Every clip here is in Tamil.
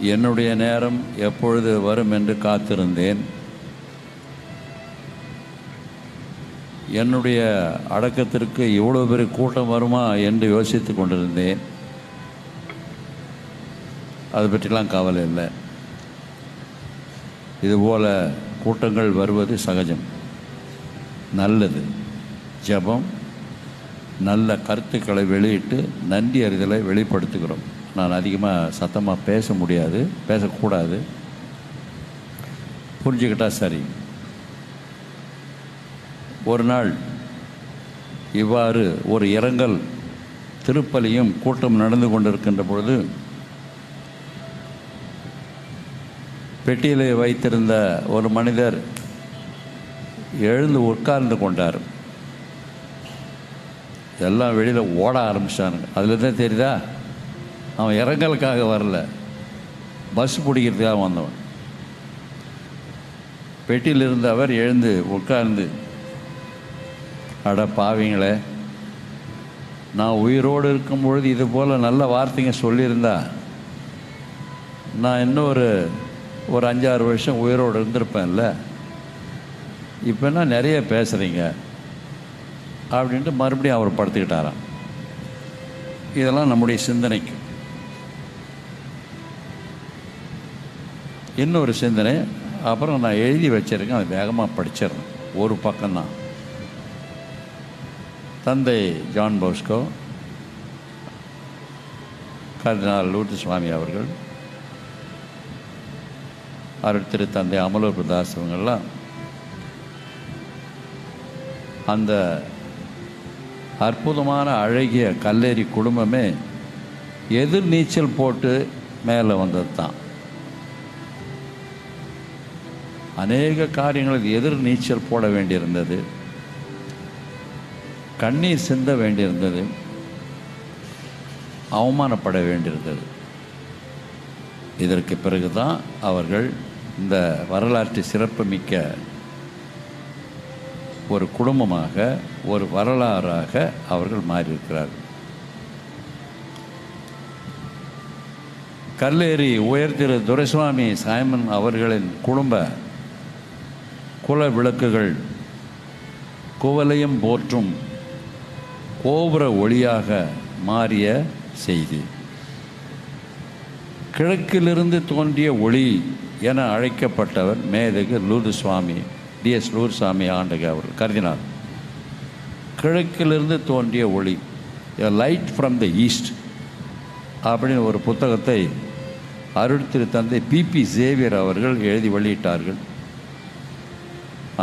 என்னுடைய நேரம் எப்பொழுது வரும் என்று காத்திருந்தேன். என்னுடைய அடக்கத்திற்கு இவ்வளோ பெரிய கூட்டம் வருமா என்று யோசித்து கொண்டிருந்தேன். அதை பற்றிலாம் கவலை இல்லை. இதுபோல் கூட்டங்கள் வருவது சகஜம். நல்லது. ஜெபம் நல்ல கருத்துக்களை வெளியிட்டு நன்றி அறிதலை வெளிப்படுத்துகிறோம். நான் அதிகமாக சத்தமாக பேச முடியாது பேசக்கூடாது. புரிஞ்சுக்கிட்டா சரி. ஒரு நாள் இவ்வாறு ஒரு இரங்கல் திருப்பலியும் கூட்டம் நடந்து கொண்டிருக்கின்ற பொழுது பெட்டியிலே வைத்திருந்த ஒரு மனிதர் எழுந்து உட்கார்ந்து கொண்டார். எல்லாம் வெளியில் ஓட ஆரம்பித்தானுங்க அதில் தான் தெரியுதா? அவன் இறங்கலுக்காக வரல. பஸ் பிடிக்கிறதுக்காக வந்தவன். பெட்டியில் இருந்த அவர் எழுந்து உட்கார்ந்து அட பாவிங்களே நான் உயிரோடு இருக்கும் பொழுது இது போல் நல்ல வார்த்தைங்க சொல்லியிருந்தா நான் இன்னும் ஒரு ஒரு அஞ்சாறு வருஷம் உயிரோடு இருந்திருப்பேன்ல. இப்போ என்ன நிறைய பேசுகிறீங்க அப்படின்ட்டு மறுபடியும் அவர் படுத்துக்கிட்டாராம். இதெல்லாம் நம்முடைய சிந்தனைக்கு. இன்னொரு சிந்தனை அப்புறம் நான் எழுதி வச்சிருக்கேன் அதை வேகமாக படிச்சிடணும் ஒரு பக்கம்தான். தந்தை John Bosco cardinal Lourdu Swami அவர்கள் அருள் திரு தந்தை அமலூர் பிரதாஸ் இவங்கெல்லாம் அந்த அற்புதமான அழகிய கல்லேரி குடும்பமே எதிர் நீச்சல் போட்டு மேலே வந்தது தான் அநேக காரியங்களில் எதிர் நீச்சல் போட வேண்டியிருந்தது. கண்ணீர் சிந்த வேண்டியிருந்தது. அவமானப்பட வேண்டியிருந்தது. இதற்கு பிறகுதான் அவர்கள் இந்த வரலாற்று சிறப்புமிக்க ஒரு குடும்பமாக ஒரு வரலாறாக அவர்கள் மாறியிருக்கிறார்கள். கல்லேரி உயர் திரு துரைசுவாமி சாய்மன் அவர்களின் குடும்ப குல விளக்குகள் குவலையும் போற்றும் கோபுர ஒளியாக மாறிய செய்தி. கிழக்கிலிருந்து தோன்றிய ஒளி என அழைக்கப்பட்டவர் மேதகு லூர்து சுவாமி டிஎஸ் லூர் சுவாமி ஆண்டக அவர் கருதினார் கிழக்கிலிருந்து தோன்றிய ஒளி லைட் ஃப்ரம் த ஈஸ்ட் அப்படின்னு ஒரு புத்தகத்தை அருள் திரு தந்தை பிபி சேவியர் அவர்கள் எழுதி வெளியிட்டார்கள்.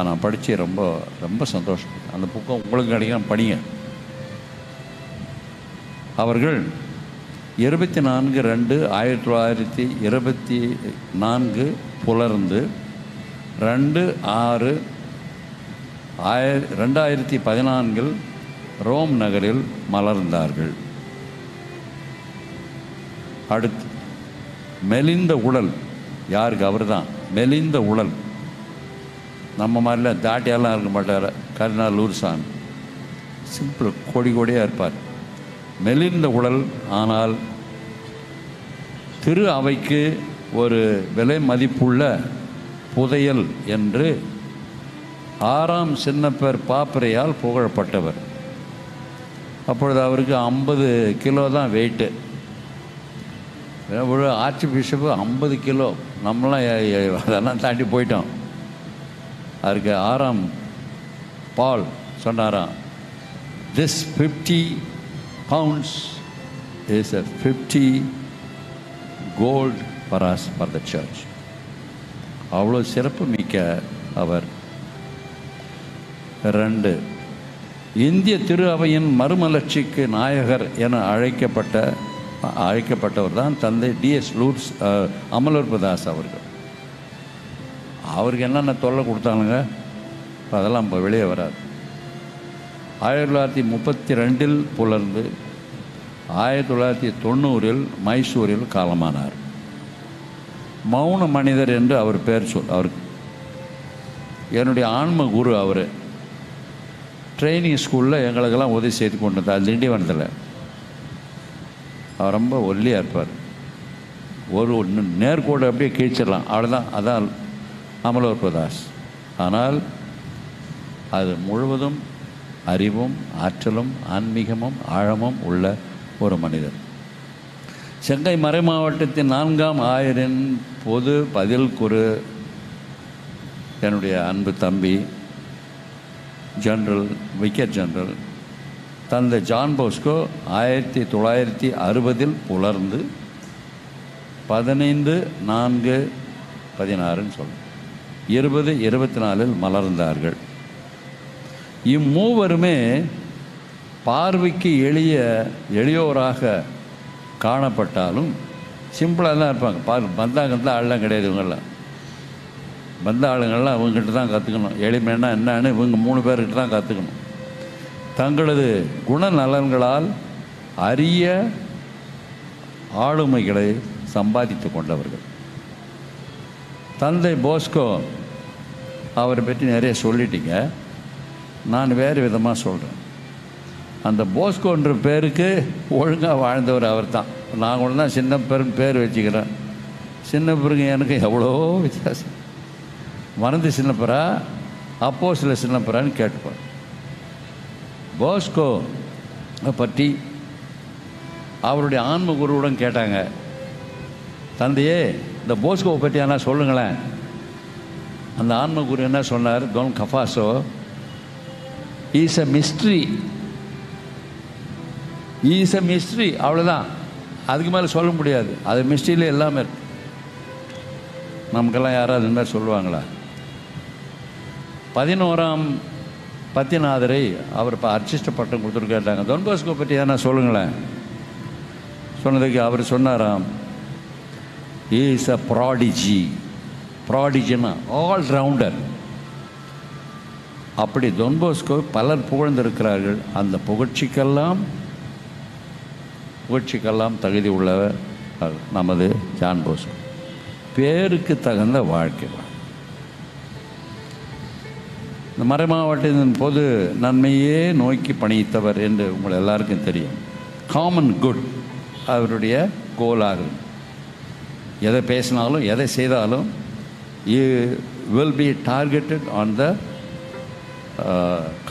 நான் படித்து ரொம்ப ரொம்ப சந்தோஷம். அந்த புக்கம் உங்களுக்கு கிடைக்கும் படிங்க. அவர்கள் இருபத்தி நான்கு ரெண்டு ஆயிரத்தி தொள்ளாயிரத்தி இருபத்தி நான்கு புலர்ந்து ரெண்டு ஆறு ஆய ரெண்டாயிரத்தி பதினான்கில் ரோம் நகரில் மலர்ந்தார்கள். அடுத்து மெலிந்த உடல் யாருக்கு அவர் தான் மெலிந்த உடல். நம்ம மாதிரிலாம் தாட்டியெல்லாம் இருக்க மாட்டார். கருணால் லூர்சாமி சிம்பிள் கொடி கொடியாக இருப்பார். மெலிந்த உடல் ஆனால் திரு அவைக்கு ஒரு விலை மதிப்புள்ள புதையல் என்று ஆறாம் சின்னப்பர் பாப்பரையால் புகழப்பட்டவர். அப்பொழுது அவருக்கு ஐம்பது கிலோ தான் வெயிட்டு ஒரு ஆர்ச்சி பிஷப்பு ஐம்பது கிலோ. நம்மளாம் அதெல்லாம் தாண்டி போயிட்டோம். அதுக்கு ஆறாம் பால் சொன்னாராம் this fifty pounds is a fifty gold bars for the church அவ்வளோ சிறப்பு மிக்க அவர். ரெண்டு இந்திய திரு அவையின் மறுமலர்ச்சிக்கு நாயகர் என அழைக்கப்பட்ட அழைக்கப்பட்டவர் தான் தந்தை டிஎஸ் லூர்ஸ் அமலோற்பதாஸ் அவர்கள். அவருக்கு என்னென்ன தொல்லை கொடுத்தானுங்க? அதெல்லாம் இப்போ வெளியே வராது. ஆயிரத்தி தொள்ளாயிரத்தி முப்பத்தி ரெண்டில் புலர்ந்து ஆயிரத்தி தொள்ளாயிரத்தி தொண்ணூறில் மைசூரில் காலமானார். மௌன மனிதர் என்று அவர் பேர் சொல் அவருக்கு என்னுடைய ஆன்ம குரு அவர். ட்ரைனிங் ஸ்கூலில் எங்களுக்கெல்லாம் உதவி செய்து கொண்டு வந்தார் திண்டிவனத்தில். அவர் ரொம்ப ஒல்லியாக இருப்பார். ஒரு ந- நேர்கோடு அப்படியே கிழிச்சிடலாம். அவ்வளோதான் அதான் அமலோர் பிரதாஸ் ஆனால் அது முழுவதும் அறிவும் ஆற்றலும் ஆன்மீகமும் ஆழமும் உள்ள ஒரு மனிதர். செங்கை மறை மாவட்டத்தின் நான்காம் ஆயரின் பொது பதில் குரு என்னுடைய அன்பு தம்பி ஜெனரல் விக்கெட் ஜெனரல் தந்தை ஜான் போஸ்கோ ஆயிரத்தி தொள்ளாயிரத்தி அறுபதில் புலர்ந்து பதினைந்து நான்கு பதினாறுன்னு சொல்லும் இருபது இருபத்தி நாலில் மலர்ந்தார்கள். இம்மூவருமே பார்வைக்கு எளிய எளியோராக காணப்பட்டாலும் சிம்பிளாக தான் இருப்பாங்க. பார் பந்தாங்கத்தில் ஆள்லாம் கிடையாது இவங்கெல்லாம். வந்த ஆளுங்கள்லாம் அவங்ககிட்ட தான் கற்றுக்கணும் எளிமைன்னா என்னன்னு இவங்க மூணு பேர்கிட்ட தான் கற்றுக்கணும் தங்களது குணநலன்களால் அரிய ஆளுமைகளை சம்பாதித்து கொண்டவர்கள். தந்தை போஸ்கோ அவரை பற்றி நிறைய சொல்லிட்டீங்க. நான் வேறு விதமாக சொல்கிறேன் அந்த போஸ்கோன்ற பேருக்கு ஒழுங்காக வாழ்ந்தவர் அவர் தான் நான் கூட தான் சின்ன பெரும் பேர் வச்சுக்கிறேன். சின்ன பிறகு எனக்கு எவ்வளோ வித்தியாசம். மறந்து சின்னப்பரா அப்போ சில சின்னப்பரான்னு கேட்டுப்பார் போஸ்கோ பற்றி அவருடைய ஆன்ம குருவுடன் கேட்டாங்க. தந்தையே இந்த போஸ்கோவை பற்றி ஆனால் சொல்லுங்களேன். அந்த ஆன்ம குரு என்ன சொன்னார்? Don Cafasso is a mystery is a mystery அவ்வளோதான் அதுக்கு மேலே சொல்ல முடியாது. அது மிஸ்ட்ரியில் எல்லாமே இருக்கு. நமக்கெல்லாம் யாராவது இந்த மாதிரி சொல்லுவாங்களா? பதினோராம் பத்திநாதரை அவர் இப்போ அர்ச்சிஷ்ட பட்டம் கொடுத்துருக்காட்டாங்க கேட்டாங்க பற்றி எதனா சொல்லுங்களேன். சொன்னதுக்கு அவர் சொன்னாராம். இஸ் அ ப்ராடிஜி ப்ராடிஜினா ஆல் ரவுண்டர் அப்படி தொன்போஸ்கோ பலர் புகழ்ந்திருக்கிறார்கள். அந்த புகழ்ச்சிக்கெல்லாம் புகழ்ச்சிக்கெல்லாம் தகுதி உள்ளவர் நமது ஜான் போஸ்கோ பேருக்கு தகுந்த வாழ்க்கை இந்த மறைமாவட்டத்தின் பொது நன்மையே நோக்கி பணித்தவர் என்று உங்கள் எல்லாருக்கும் தெரியும். காமன் குட் அவருடைய கோலாகும் எதை பேசினாலும் எதை செய்தாலும் you will be targeted on the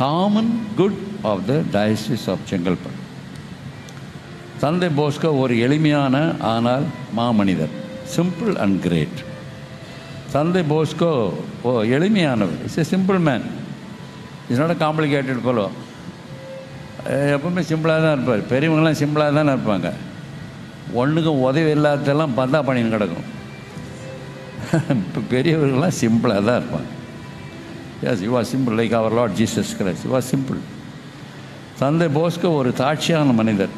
common good of the diocese of Chengalpattu தந்தை போஸ்கோ ஒரு எளிமையான ஆனால் மாமனிதர். சிம்பிள் அண்ட் கிரேட் தந்தை போஸ்கோ ஓ எளிமையானவர். It's a simple man it's not complicated polo எப்பவுமே சிம்பிளாக தான் இருப்பார். பெரியவங்களாம் சிம்பிளாக தான் இருப்பாங்க. ஒன்றுக்கும் உதவி இல்லாததெல்லாம் பந்தா பண்ணின்னு கிடக்கும். இப்போ பெரியவர்கள்லாம் சிம்பிளாக தான் இருப்பாங்க. Yes you are simple like our lord Jesus Christ you are simple தந்தை போஸ்கோ ஒரு தாட்சியான மனிதர்.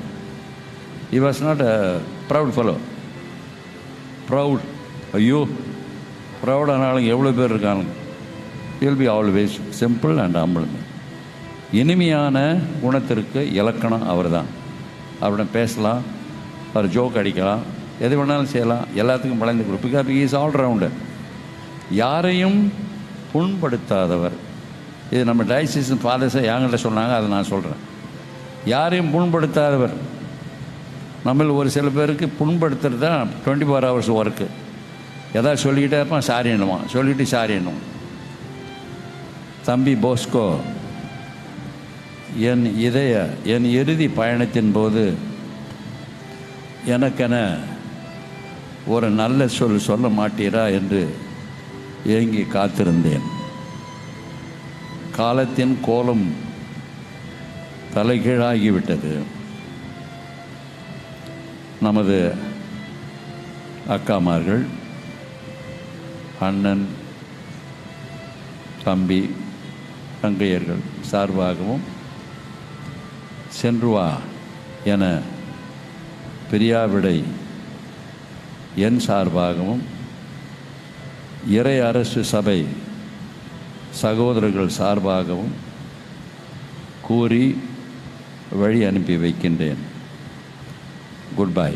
He was not a proud fellow proud. ஐயோ ப்ரௌடானாலும் ஆளுங்க எவ்வளோ பேர் இருக்காங்க will be always simple and humble. இனிமையான குணத்திற்கு இலக்கணம் அவர் தான் அவரிடம் பேசலாம் அவர் ஜோக் அடிக்கலாம் எது வேணாலும் செய்யலாம். எல்லாத்துக்கும் வளைந்து கொடு பிகாஸ் இஸ் ஆல் ரவுண்டர் யாரையும் புண்படுத்தாதவர். இது நம்ம டயசிசன் ஃபாதர்ஸை என்கிட்ட சொன்னாங்க அதை நான் சொல்கிறேன் யாரையும் புண்படுத்தாதவர். நம்மள ஒரு சில பேருக்கு புண்படுத்துறது தான் டுவெண்ட்டி ஃபோர் ஹவர்ஸ் ஒர்க்கு எதாவது சொல்லிக்கிட்டே இருப்பான் சாரி என்னுவான் சொல்லிட்டு சாரி என்னும் தம்பி போஸ்கோ என் இதய என் இறுதி பயணத்தின் போது எனக்கென ஒரு நல்ல சொல் சொல்ல மாட்டீரா என்று ஏங்கி காத்திருந்தேன். காலத்தின் கோலம் தலைகீழாகிவிட்டது. நமது அக்காமார்கள் அண்ணன் தம்பி தங்கையர்கள் சார்பாகவும் சென்று வா என பிரியாவிடை என் சார்பாகவும் இறை அரசு சபை சகோதரர்கள் சார்பாகவும் கூறி வழி அனுப்பி வைக்கின்றேன். Good bye